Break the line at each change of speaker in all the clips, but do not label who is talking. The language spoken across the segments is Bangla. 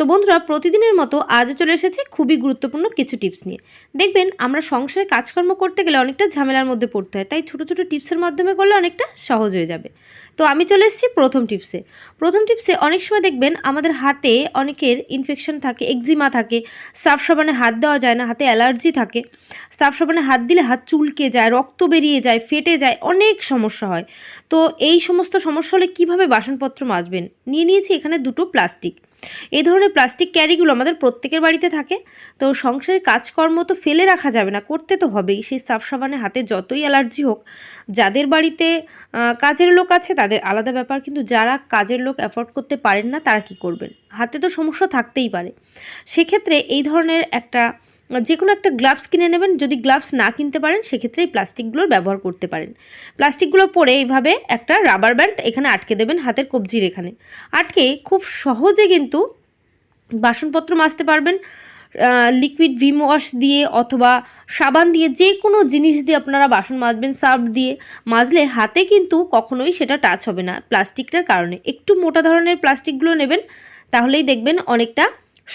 তো বন্ধুরা, প্রতিদিনের মতো আজও চলে এসেছি খুবই গুরুত্বপূর্ণ কিছু টিপস নিয়ে। দেখবেন, আমরা সংসারে কাজকর্ম করতে গেলে অনেকটা ঝামেলার মধ্যে পড়তে হয়, তাই ছোটো ছোটো টিপসের মাধ্যমে করলে অনেকটা সহজ হয়ে যাবে। তো আমি চলে এসেছি প্রথম টিপসে। প্রথম টিপসে, অনেক সময় দেখবেন আমাদের হাতে অনেকের ইনফেকশন থাকে এক্সিমা থাকে সাফ সাবানে হাত দেওয়া যায় না, হাতে অ্যালার্জি থাকে। সাফ সাবানে হাত দিলে হাত চুলকে যায়, রক্ত বেরিয়ে যায়, ফেটে যায়, অনেক সমস্যা হয়। তো এই সমস্ত সমস্যা হলে কীভাবে বাসনপত্র মাজবেন? নিয়ে নিয়েছি এখানে দুটো প্লাস্টিক। এই ধরনের প্লাস্টিক ক্যারিগুলো আমাদের প্রত্যেকের বাড়িতে থাকে। তো সংসারের কাজকর্ম তো ফেলে রাখা যাবে না, করতে তো হবেই। সেই সাফ সাবানে হাতে যতই অ্যালার্জি হোক, যাদের বাড়িতে কাজের লোক আছে তাদের আলাদা ব্যাপার। কিন্তু যারা কাজের লোক অ্যাফোর্ড করতে পারেন না, তারা কি করবেন? হাতে তো সমস্যা থাকতেই পারে। সেক্ষেত্রে এই ধরনের একটা যে কোনো একটা গ্লাভস কিনে নেবেন। যদি গ্লাভস না কিনতে পারেন, সেক্ষেত্রে এই প্লাস্টিকগুলোর ব্যবহার করতে পারেন। প্লাস্টিকগুলো পরে এইভাবে একটা রাবার ব্যান্ড এখানে আটকে দেবেন হাতের কবজির এখানে। আটকে খুব সহজে কিন্তু বাসনপত্র মাজতে পারবেন। লিকুইড ভিম ওয়াশ দিয়ে অথবা সাবান দিয়ে যে কোনো জিনিস দিয়ে আপনারা বাসন মাজবেন সার্ফ দিয়ে। মাজলে হাতে কিন্তু কখনোই সেটা টাচ হবে না প্লাস্টিকটার কারণে। একটু মোটা ধরনের প্লাস্টিকগুলো নেবেন, তাহলেই দেখবেন অনেকটা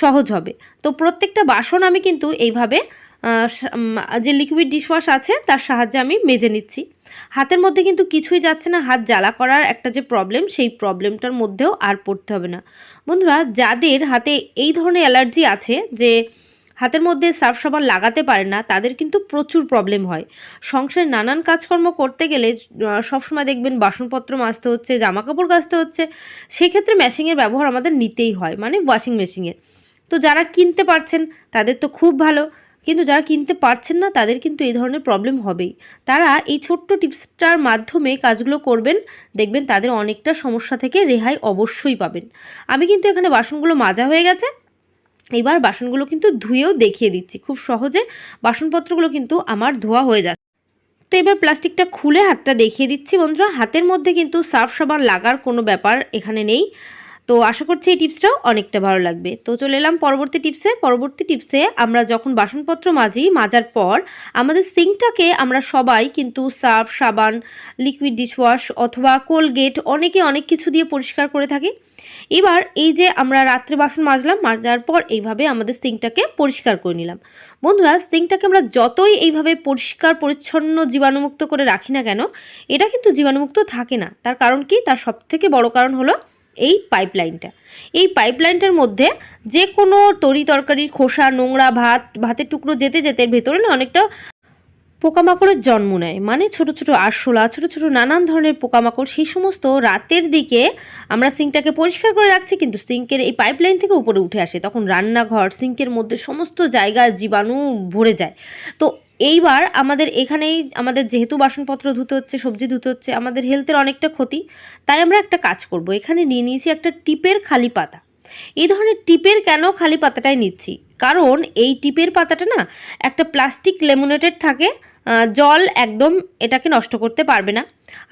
সহজ হবে। তো প্রত্যেকটা বাসন আমি কিন্তু এইভাবে যে লিকুইড ডিশওয়াশ আছে তার সাহায্যে আমি মেজে নিচ্ছি। হাতের মধ্যে কিন্তু কিছুই যাচ্ছে না, হাত জ্বালা করার একটা যে প্রবলেম সেই প্রবলেমটার মধ্যেও আর পড়তে হবে না। বন্ধুরা, যাদের হাতে এই ধরনের অ্যালার্জি আছে যে হাতের মধ্যে সার্ফ সাবান লাগাতে পারে না, তাদের কিন্তু প্রচুর প্রবলেম হয়। সংসারে নানান কাজকর্ম করতে গেলে সবসময় দেখবেন বাসনপত্র মাজতে হচ্ছে জামা কাপড় কাচতে হচ্ছে, সেক্ষেত্রে মেশিনের ব্যবহার আমাদের নিতেই হয় মানে ওয়াশিং মেশিনের তো যারা কিনতে পারছেন, তাদের তো খুব ভালো। কিন্তু যারা কিনতে পারছেন না, তাদের কিন্তু এই ধরনের প্রবলেম হবেই। তারা এই ছোট্ট টিপসটার মাধ্যমে কাজগুলো করবেন, দেখবেন তাদের অনেকটা সমস্যা থেকে রেহাই অবশ্যই পাবেন। আমি কিন্তু এখানে বাসনগুলো মাজা হয়ে গেছে। এবার বাসনগুলো কিন্তু ধুয়েও দেখিয়ে দিচ্ছি। খুব সহজে বাসনপত্রগুলো কিন্তু আমার ধোয়া হয়ে যাচ্ছে। তো এবার প্লাস্টিকটা খুলে হাতটা দেখিয়ে দিচ্ছি বন্ধুরা। হাতের মধ্যে কিন্তু সার্ফ সাবান লাগার কোনো ব্যাপার এখানে নেই। তো আশা করছি এই টিপসটাও অনেকটা ভালো লাগবে। তো চলে এলাম পরবর্তী টিপসে পরবর্তী টিপসে আমরা যখন বাসনপত্র মাজি, মাজার পর আমাদের সিঙ্কটাকে আমরা সবাই কিন্তু সার্ফ, সাবান লিকুইড ডিশওয়াশ অথবা কোলগেট অনেকে অনেক কিছু দিয়ে পরিষ্কার করে থাকি। এবার এই যে আমরা রাত্রে বাসন মাজলাম, মাজার পর এইভাবে আমাদের সিঙ্কটাকে পরিষ্কার করে নিলাম। বন্ধুরা সিঙ্কটাকে আমরা যতই এইভাবে পরিষ্কার, পরিচ্ছন্ন, জীবাণুমুক্ত করে রাখি না কেন, এটা কিন্তু জীবাণুমুক্ত থাকে না। তার কারণ কি? তার সবথেকে বড় কারণ হলো এই পাইপলাইনটা এই পাইপলাইনটার মধ্যে যে কোনো তরি তরকারির খোসা, নোংরা ভাত, ভাতের টুকরো যেতে যেতে ভেতরে না অনেকটা পোকামাকড়ের জন্ম নেয়। মানে ছোট ছোট আরশোলা, ছোট ছোট নানান ধরনের পোকামাকড়, সেই সমস্ত রাতের দিকে আমরা সিঙ্কটাকে পরিষ্কার করে রাখছি, কিন্তু সিঙ্কের এই পাইপলাইন থেকে উপরে উঠে আসে। তখন রান্নাঘর, সিঙ্কের মধ্যে সমস্ত জায়গায় জীবাণু ভরে যায়। তো এইবার আমাদের এখানেই, আমাদের যেহেতু বাসনপত্র ধুতে হচ্ছে, সবজি ধুতে হচ্ছে, আমাদের হেলথের অনেকটা ক্ষতি, তাই আমরা একটা কাজ করব। এখানে নিয়ে নিয়েছি একটা টিপের খালি পাতা। এই ধরনের টিপের কেন খালি পাতাটাই নিচ্ছি? কারণ এই টিপের পাতাটা না একটা প্লাস্টিক লেমোনেটেড থাকে জল একদম এটাকে নষ্ট করতে পারবে না।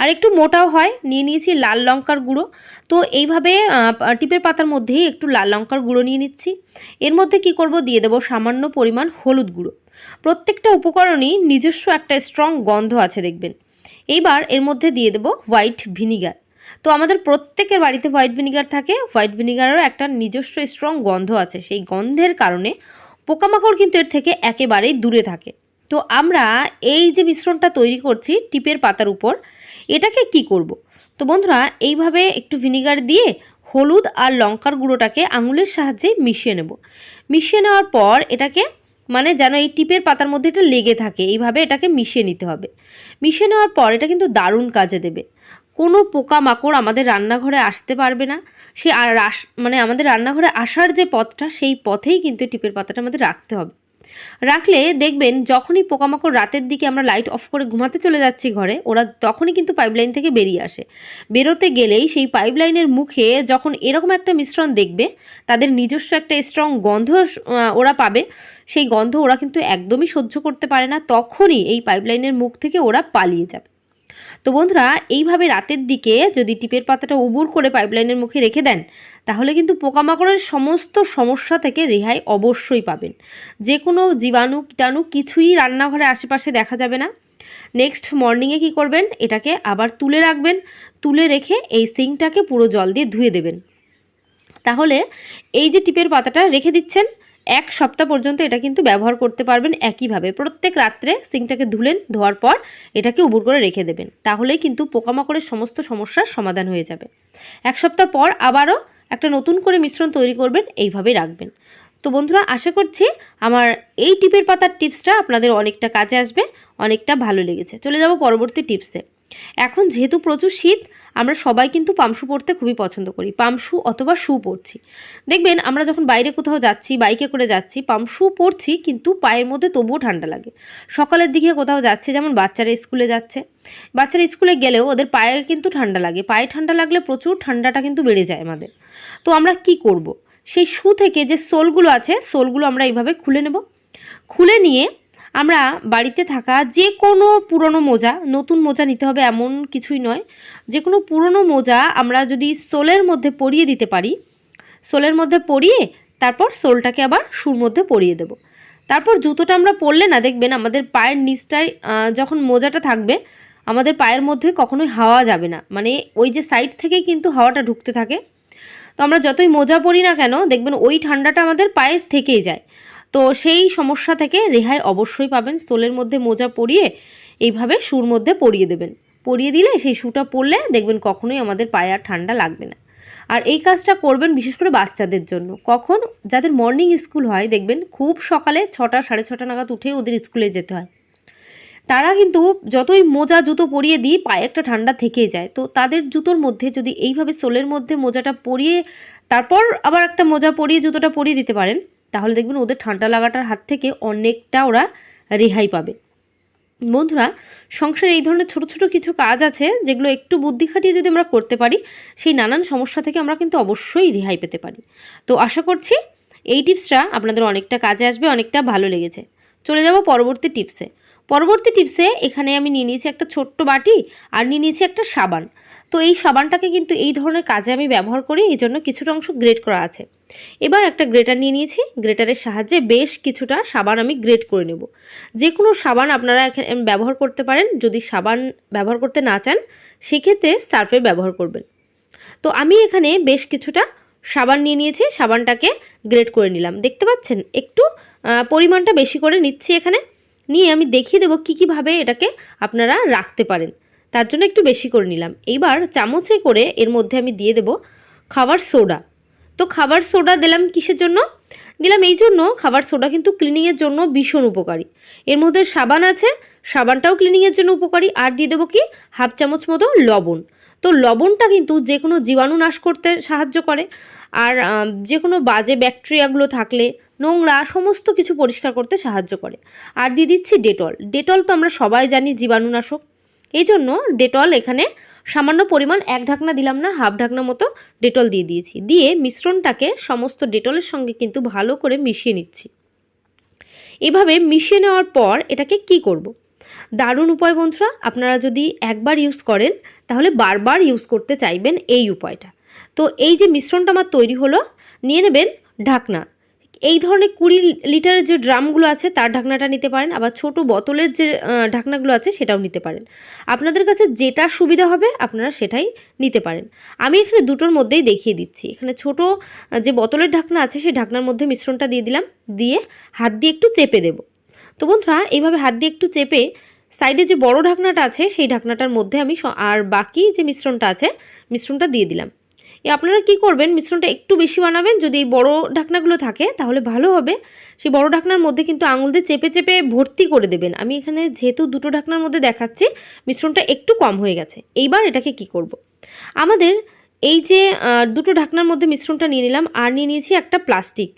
আর একটু মোটাও হয়, নিয়ে নিয়েছি লাল লঙ্কার গুঁড়ো। তো এইভাবে টিপের পাতার মধ্যেই একটু লাল লঙ্কার গুঁড়ো নিয়ে নিচ্ছি। এর মধ্যে কি করব? দিয়ে দেবো সামান্য পরিমাণ হলুদ গুঁড়ো। প্রত্যেকটা উপকরণই নিজস্ব একটা স্ট্রং গন্ধ আছে, দেখবেন। এইবার এর মধ্যে দিয়ে দেবো হোয়াইট ভিনিগার তো আমাদের প্রত্যেকের বাড়িতে হোয়াইট ভিনিগার থাকে। হোয়াইট ভিনিগারেরও একটা নিজস্ব স্ট্রং গন্ধ আছে। সেই গন্ধের কারণে পোকামাকড় কিন্তু এর থেকে একেবারেই দূরে থাকে। তো আমরা এই যে মিশ্রণটা তৈরি করছি টিপের পাতার উপর, এটাকে কি করব। তো বন্ধুরা, এইভাবে একটু ভিনিগার দিয়ে হলুদ আর লঙ্কার গুঁড়োটাকে আঙুলের সাহায্যে মিশিয়ে নেব। মিশিয়ে নেওয়ার পর এটাকে মানে যেন এই টিপের পাতার মধ্যে এটা লেগে থাকে। এইভাবে এটাকে মিশিয়ে নিতে হবে। মিশিয়ে নেওয়ার পর এটা কিন্তু দারুণ কাজে দেবে। কোনো পোকামাকড় আমাদের রান্নাঘরে আসতে পারবে না। সে আর মানে আমাদের রান্নাঘরে আসার যে পথটা, সেই পথেই কিন্তু টিপের পাতাটা আমাদের রাখতে হবে। রাখলে দেখবেন যখনই পোকামাকড় রাতের দিকে আমরা লাইট অফ করে ঘুমাতে চলে যাচ্ছি ঘরে, ওরা তখনই কিন্তু পাইপলাইন থেকে বেরিয়ে আসে। বেরোতে গেলেই সেই পাইপলাইনের মুখে যখন এরকম একটা মিশ্রণ দেখবে, তাদের নিজস্ব একটা স্ট্রং গন্ধ ওরা পাবে। সেই গন্ধ ওরা কিন্তু একদমই সহ্য করতে পারে না, তখনই এই পাইপলাইনের মুখ থেকে ওরা পালিয়ে যাবে। তো বন্ধুরা, এইভাবে রাতের দিকে যদি টিপের পাতাটা উবুর করে পাইপলাইনের মুখে রেখে দেন, তাহলে কিন্তু পোকামাকড়ের সমস্ত সমস্যা থেকে রেহাই অবশ্যই পাবেন। যে কোনো জীবাণু, কীটাণু কিছুই রান্নাঘরে আশেপাশে দেখা যাবে না। নেক্সট মর্নিংয়ে কি করবেন? এটাকে আবার তুলে রাখবেন। তুলে রেখে এই সিঙ্কটাকে পুরো জল দিয়ে ধুয়ে দেবেন। তাহলে এই যে টিপের পাতাটা রেখে দিচ্ছেন এক সপ্তাহ পর্যন্ত এটা কিন্তু ব্যবহার করতে পারবেন একইভাবে। প্রত্যেক রাত্রে সিংটাকে ধুলেন, ধোয়ার পর এটাকে উবুর করে রেখে দেবেন। তাহলেই কিন্তু পোকামাকড়ের সমস্ত সমস্যার সমাধান হয়ে যাবে। এক সপ্তাহ পর আবারও একটা নতুন করে মিশ্রণ তৈরি করবেন, এইভাবেই রাখবেন। তো বন্ধুরা, আশা করছি আমার এই টিপের পাতার টিপসটা আপনাদের অনেকটা কাজে আসবে, অনেকটা ভালো লেগেছে। চলে যাব পরবর্তী টিপসে। এখন যেহেতু প্রচুর শীত, আমরা সবাই কিন্তু পামশু পরতে খুবই পছন্দ করি। পামশু অথবা শু পরছি। দেখবেন, আমরা যখন বাইরে কোথাও যাচ্ছি, বাইকে করে যাচ্ছি পামশু পরছি কিন্তু পায়ের মধ্যে তবুও ঠান্ডা লাগে। সকালের দিকে কোথাও যাচ্ছে, যেমন বাচ্চারা স্কুলে যাচ্ছে, বাচ্চারা স্কুলে গেলেও ওদের পায়ে কিন্তু ঠান্ডা লাগে। পায়ে ঠান্ডা লাগলে প্রচুর ঠান্ডাটা কিন্তু বেড়ে যায় আমাদের। তো আমরা কি করব। সেই শু থেকে যে সোলগুলো আছে, সোলগুলো আমরা এইভাবে খুলে নেব। খুলে নিয়ে আমরা বাড়িতে থাকা যে কোনো পুরনো মোজা, নতুন মোজা নিতে হবে এমন কিছুই নয়। যে কোনো পুরনো মোজা আমরা যদি সোলের মধ্যে পরিয়ে দিতে পারি, সোলের মধ্যে পরিয়ে তারপর সোলটাকে আবার শুর মধ্যে পরিয়ে দেব। তারপর জুতোটা আমরা পরলে না, দেখবেন আমাদের পায়ের নিচটায় যখন মোজাটা থাকবে, আমাদের পায়ের মধ্যে কখনোই হাওয়া যাবে না। মানে ওই যে সাইড থেকেই কিন্তু হাওয়াটা ঢুকতে থাকে। তো আমরা যতই মোজা পরি না কেন, দেখবেন ওই ঠান্ডাটা আমাদের পায়ে থেকেই যায়। তো সেই সমস্যা থেকে রেহাই অবশ্যই পাবেন। সোলের মধ্যে মোজা পরিয়ে এইভাবে শুর মধ্যে পরিয়ে দেবেন। পরিয়ে দিলে সেই শুটা পরলে দেখবেন কখনোই আমাদের পায়ে আর ঠান্ডা লাগবে না। আর এই কাজটা করবেন বিশেষ করে বাচ্চাদের জন্য। কখন যাদের মর্নিং স্কুল হয়, দেখবেন খুব সকালে ছটা, সাড়ে ছটা নাগাদ উঠে ওদের স্কুলে যেতে হয়। তারা কিন্তু যতই মোজা, জুতো পরিয়ে দিই, পায়ে একটা ঠান্ডা থেকেই যায়। তো তাদের জুতোর মধ্যে যদি এইভাবে সোলের মধ্যে মোজাটা পরিয়ে তারপর আবার একটা মোজা পরিয়ে জুতোটা পরিয়ে দিতে পারেন তাহলে দেখবেন ওদের ঠান্ডা লাগাটার হাত থেকে অনেকটা ওরা রেহাই পাবে। বন্ধুরা, সংসারে এই ধরনের ছোট ছোট কিছু কাজ আছে যেগুলো একটু বুদ্ধি খাটিয়ে যদি আমরা করতে পারি, সেই নানান সমস্যা থেকে আমরা কিন্তু অবশ্যই রেহাই পেতে পারি। তো আশা করছি এই টিপসটা আপনাদের অনেকটা কাজে আসবে, অনেকটা ভালো লেগেছে। চলে যাব পরবর্তী টিপসে। পরবর্তী টিপসে এখানে আমি নিয়ে নিয়েছি একটা ছোট্ট বাটি আর নিয়ে নিয়েছি একটা সাবান। তো এই সাবানটাকে কিন্তু এই ধরনের কাজে আমি ব্যবহার করি, এই জন্য কিছুটা অংশ গ্রেট করা আছে। এবার একটা গ্রেটার নিয়ে নিয়েছি, গ্রেটারের সাহায্যে বেশ কিছুটা সাবান আমি গ্রেট করে নেব। যে কোনো সাবান আপনারা এখানে ব্যবহার করতে পারেন, যদি সাবান ব্যবহার করতে না চান, সেক্ষেত্রে সার্ফে ব্যবহার করবেন। তো আমি এখানে বেশ কিছুটা সাবান নিয়ে নিয়েছি, সাবানটাকে গ্রেট করে নিলাম। দেখতে পাচ্ছেন? একটু পরিমাণটা বেশি করে নিচ্ছি এখানে। নিয়ে আমি দেখিয়ে দেবো কী কীভাবে এটাকে আপনারা রাখতে পারেন। তার জন্য একটু বেশি করে নিলাম। এইবার চামচে করে এর মধ্যে আমি দিয়ে দেবো খাবার সোডা। তো খাবার সোডা দিলাম কিসের জন্য? দিলাম এই জন্য খাবার সোডা কিন্তু ক্লিনিংয়ের জন্য ভীষণ উপকারী। এর মধ্যে সাবান আছে, সাবানটাও ক্লিনিংয়ের জন্য উপকারী। আর দিয়ে দেবো কি? হাফ চামচ মতো লবণ। তো লবণটা কিন্তু যে কোনো জীবাণু নাশ করতে সাহায্য করে। আর যে কোনো বাজে ব্যাকটেরিয়াগুলো থাকলে, নোংরা সমস্ত কিছু পরিষ্কার করতে সাহায্য করে। আর দিয়ে দিচ্ছি ডেটল ডেটল তো আমরা সবাই জানি জীবাণুনাশক। এই জন্য ডেটল এখানে সামান্য পরিমাণ এক ঢাকনা দিলাম না, হাফ ঢাকনা মতো ডেটল দিয়ে দিয়েছি। দিয়ে মিশ্রণটাকে সমস্ত ডেটলের সঙ্গে কিন্তু ভালো করে মিশিয়ে নিচ্ছি। এভাবে মিশিয়ে নেওয়ার পর এটাকে কি করব। দারুণ উপায় বন্ধুরা, আপনারা যদি একবার ইউজ করেন, তাহলে বারবার ইউজ করতে চাইবেন এই উপায়টা। তো এই যে মিশ্রণটা আমার তৈরি হলো, নিয়ে নেবেন ঢাকনা। এই ধরনের কুড়ি লিটারের যে ড্রামগুলো আছে, তার ঢাকনাটা নিতে পারেন। আবার ছোট বোতলের যে ঢাকনাগুলো আছে, সেটাও নিতে পারেন। আপনাদের কাছে যেটা সুবিধা হবে, আপনারা সেটাই নিতে পারেন। আমি এখানে দুটোর মধ্যেই দেখিয়ে দিচ্ছি। এখানে ছোট যে বোতলের ঢাকনা আছে, সেই ঢাকনার মধ্যে মিশ্রণটা দিয়ে দিলাম। দিয়ে হাত দিয়ে একটু চেপে দেব। তো বন্ধুরা, এইভাবে হাত দিয়ে একটু চেপে সাইডে যে বড় ঢাকনাটা আছে, সেই ঢাকনাটার মধ্যে আমি আর বাকি যে মিশ্রণটা আছে, মিশ্রণটা দিয়ে দিলাম। আপনারা কি করবেন? মিশ্রণটা একটু বেশি বানাবেন। যদি এই বড় ঢাকনাগুলো থাকে, তাহলে ভালো হবে। সেই বড় ঢাকনার মধ্যে কিন্তু আঙুল দিয়ে চেপে চেপে ভর্তি করে দেবেন। আমি এখানে যেহেতু দুটো ঢাকনার মধ্যে দেখাচ্ছি, মিশ্রণটা একটু কম হয়ে গেছে। এইবার এটাকে কি করব। আমাদের এই যে দুটো ঢাকনার মধ্যে মিশ্রণটা নিয়ে নিলাম। আর নিয়ে নিয়েছি একটা প্লাস্টিক।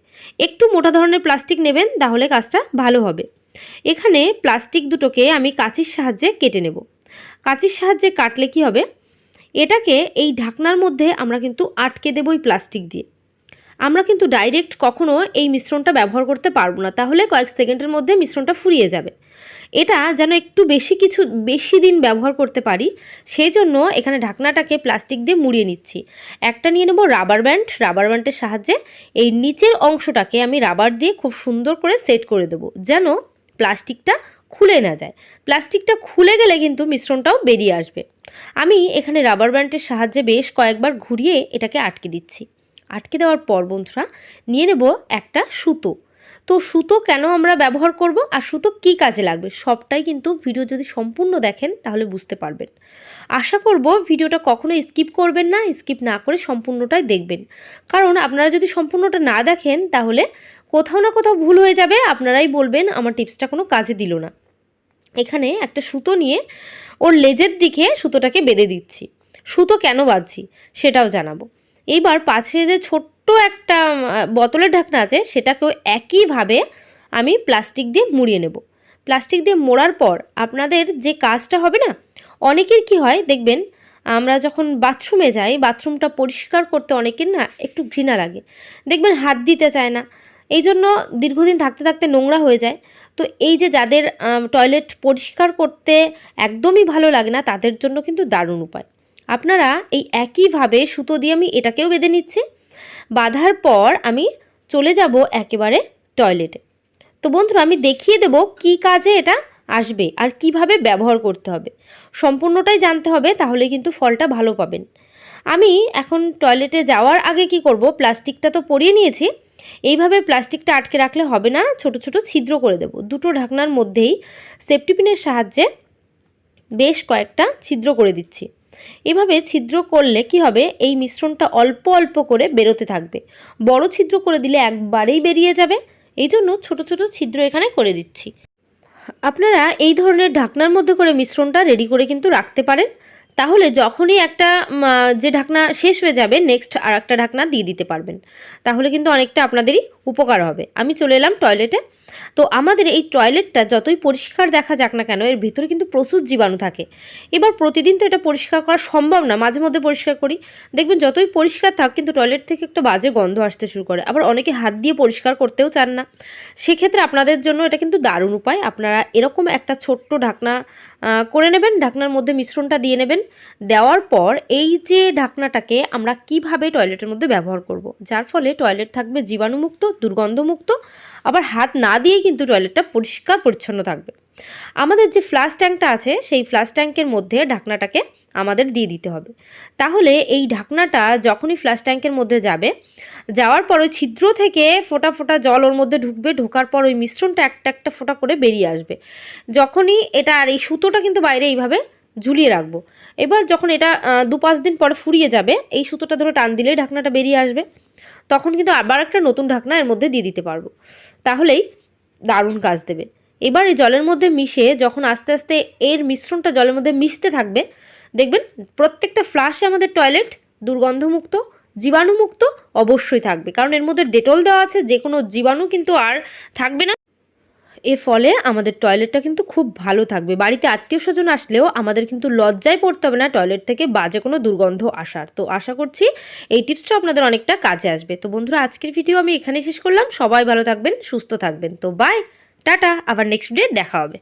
একটু মোটা ধরনের প্লাস্টিক নেবেন, তাহলে কাজটা ভালো হবে। এখানে প্লাস্টিক দুটোকে আমি কাঁচির সাহায্যে কেটে নেব। কাঁচির সাহায্যে কাটলে কি হবে? এটাকে এই ঢাকনার মধ্যে আমরা কিন্তু আটকে দেবো এই প্লাস্টিক দিয়ে। আমরা কিন্তু ডাইরেক্ট কখনো এই মিশ্রণটা ব্যবহার করতে পারব না। তাহলে কয়েক সেকেন্ডের মধ্যে মিশ্রণটা ফুরিয়ে যাবে। এটা যেন একটু বেশি কিছু, বেশি দিন ব্যবহার করতে পারি সেই জন্য এখানে ঢাকনাটাকে প্লাস্টিক দিয়ে মুড়িয়ে নিচ্ছি। একটা নিয়ে নেব রাবার ব্যান্ড। রাবার ব্যান্ডের সাহায্যে এই নিচের অংশটাকে আমি রাবার দিয়ে খুব সুন্দর করে সেট করে দেবো, যেন প্লাস্টিকটা খুলে না যায়। প্লাস্টিকটা খুলে গেলে কিন্তু মিশ্রণটাও বেরিয়ে আসবে। আমি এখানে রাবার ব্যান্ডের সাহায্যে বেশ কয়েকবার ঘুরিয়ে এটাকে আটকে দিচ্ছি। আটকে দেওয়ার পর, বন্ধুরা, নিয়ে নেব একটা সুতো। তো সুতো কেন আমরা ব্যবহার করব আর সুতো কী কাজে লাগবে, সবটাই কিন্তু ভিডিও যদি সম্পূর্ণ দেখেন তাহলে বুঝতে পারবেন। আশা করব ভিডিওটা কখনো স্কিপ করবেন না, স্কিপ না করে সম্পূর্ণটাই দেখবেন। কারণ আপনারা যদি সম্পূর্ণটা না দেখেন তাহলে কোথাও না কোথাও ভুল হয়ে যাবে, আপনারাই বলবেন, আমার টিপসটা কোনো কাজে দিল না। এখানে একটা সুতো নিয়ে ওর লেজের দিকে সুতোটাকে বেঁধে দিচ্ছি। সুতো কেন বাঁধছি সেটাও জানাব। এইবার পাশে যে ছোট্ট একটা বোতলের ঢাকনা আছে, সেটাকেও একইভাবে আমি প্লাস্টিক দিয়ে মুড়িয়ে নেব। প্লাস্টিক দিয়ে মোড়ার পর আপনাদের যে কাজটা হবে না, অনেকের কি হয় দেখবেন, আমরা যখন বাথরুমে যাই, বাথরুমটা পরিষ্কার করতে অনেকের না একটু ঘৃণা লাগে। দেখবেন হাত দিতে চায় না এই জন্য দীর্ঘদিন থাকতে থাকতে নোংরা হয়ে যায়। তো এই যে যাদের টয়লেট পরিষ্কার করতে একদমই ভালো লাগে না, তাদের জন্য কিন্তু দারুণ উপায়। আপনারা এই একইভাবে সুতো দিয়ে আমি এটাকেও বেঁধে নিচ্ছি। বাঁধার পর আমি চলে যাব একেবারে টয়লেটে তো বন্ধুরা, আমি দেখিয়ে দেব কি কাজে এটা আসবে আর কীভাবে ব্যবহার করতে হবে। সম্পূর্ণটাই জানতে হবে তাহলে কিন্তু ফলটা ভালো পাবেন। আমি এখন টয়লেটে যাওয়ার আগে কি করব, প্লাস্টিকটা তো পরিয়ে নিয়েছি। এইভাবে প্লাস্টিকটা আটকে রাখলে হবে না, ছোট ছোট ছিদ্র করে দেব। দুটো ঢাকনার মধ্যেই সেফটিপিনের সাহায্যে বেশ কয়েকটা ছিদ্র করে দিচ্ছি। এভাবে ছিদ্র করলে কি হবে? এই মিশ্রণটা অল্প অল্প করে বেরোতে থাকবে। বড় ছিদ্র করে দিলে একবারেই বেরিয়ে যাবে। এই জন্য ছোট ছোট ছিদ্র এখানে করে দিচ্ছি। আপনারা এই ধরনের ঢাকনার মধ্যে করে মিশ্রণটা রেডি করে কিন্তু রাখতে পারেন। তাহলে যখনই একটা যে ঢাকনা শেষ হয়ে যাবে নেক্সট আর একটা ঢাকনা দিয়ে দিতে পারবেন। তাহলে কিন্তু অনেকটা আপনাদেরই উপকার হবে। আমি চলে এলাম টয়লেটে তো আমাদের এই টয়লেটটা যতই পরিষ্কার দেখা যাক না কেন, এর ভিতরে কিন্তু প্রচুর জীবাণু থাকে। এবার প্রতিদিন তো এটা পরিষ্কার করা সম্ভব না, মাঝে মধ্যে পরিষ্কার করি। দেখবেন যতই পরিষ্কার থাক, কিন্তু টয়লেট থেকে একটা বাজে গন্ধ আসতে শুরু করে। আবার অনেকে হাত দিয়ে পরিষ্কার করতেও চান না। সেক্ষেত্রে আপনাদের জন্য এটা কিন্তু দারুণ উপায়। আপনারা এরকম একটা ছোট্ট ঢাকনা করে নেবেন। ঢাকনার মধ্যে মিশ্রণটা দিয়ে নেবেন। দেওয়ার পর এই যে ঢাকনাটাকে আমরা কীভাবে টয়লেটের মধ্যে ব্যবহার করব, যার ফলে টয়লেট থাকবে জীবাণুমুক্ত দুর্গন্ধমুক্ত। আবার হাত না দিয়েই কিন্তু টয়লেটটা পরিষ্কার পরিচ্ছন্ন থাকবে। আমাদের যে ফ্লাশ ট্যাঙ্কটা আছে, সেই ফ্লাশ ট্যাঙ্কের মধ্যে ঢাকনাটাকে আমাদের দিয়ে দিতে হবে। তাহলে এই ঢাকনাটা যখনই ফ্লাশ ট্যাঙ্কের মধ্যে যাবে, যাওয়ার পর ওই ছিদ্র থেকে ফোটা ফোটা জল ওর মধ্যে ঢুকবে, ঢোকার পর ওই মিশ্রণটা একটা একটা ফোঁটা করে বেরিয়ে আসবে। যখনই এটা আর এই সুতোটা কিন্তু বাইরে এইভাবে ঝুলিয়ে রাখব। এবার যখন এটা দু পাঁচ দিন পরে ফুরিয়ে যাবে, এই সুতোটা ধরে টান দিলেই ঢাকনাটা বেরিয়ে আসবে। তখন কিন্তু আবার একটা নতুন ঢাকনা এর মধ্যে দিয়ে দিতে পারব। তাহলেই দারুণ কাজ দেবে। এবার এই জলের মধ্যে মিশে যখন আস্তে আস্তে এর মিশ্রণটা জলের মধ্যে মিশতে থাকবে, দেখবেন প্রত্যেকটা ফ্লাশে আমাদের টয়লেট দুর্গন্ধমুক্ত, জীবাণুমুক্ত অবশ্যই থাকবে। কারণ এর মধ্যে ডেটল দেওয়া আছে যে কোনো জীবাণু কিন্তু আর থাকবে না। এর ফলে আমাদের টয়লেটটা কিন্তু খুব ভালো থাকবে। বাড়িতে আত্মীয় স্বজন আসলেও আমাদের কিন্তু লজ্জায় পড়তে হবে না, টয়লেট থেকে বাজে কোনো দুর্গন্ধ আসার। তো আশা করছি এই টিপসটা আপনাদের অনেকটা কাজে আসবে। তো বন্ধুরা, আজকের ভিডিও আমি এখানে শেষ করলাম। সবাই ভালো থাকবেন, সুস্থ থাকবেন। তো বাই টাটা, আবার নেক্সট ডে দেখা হবে।